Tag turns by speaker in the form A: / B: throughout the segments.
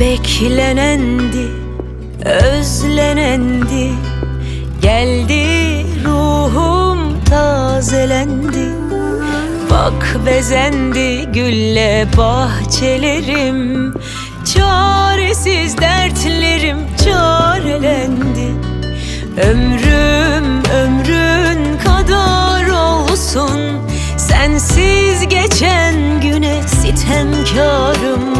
A: Beklenendi, özlenendi. Geldi ruhum tazelendi Bak bezendi gülle bahçelerim. Çaresiz dertlerim çarelendi. Ömrüm ömrün kadar olsun. Sensiz geçen güne sitemkarım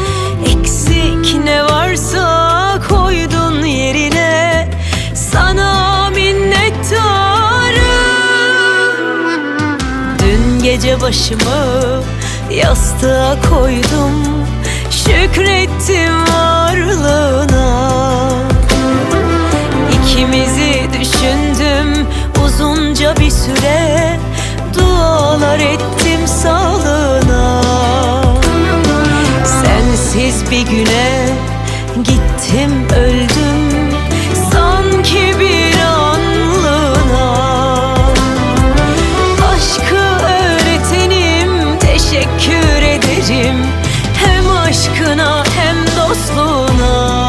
A: Eksik ne varsa koydun yerine. Sana minnettarım. Dün gece başımı yastığa koydum. Şükrettim varlığına. İkimizi düşündüm uzunca bir süre. Dualar ettim sağlığına bir güne gittim öldüm. Sanki bir anlığına Aşkı öğretenim teşekkür ederim. Hem aşkına hem dostluğuna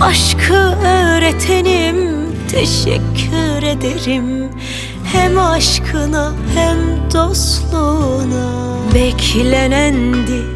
A: Aşkı öğretenim teşekkür ederim. Hem aşkına hem dostluğuna. Beklenendi,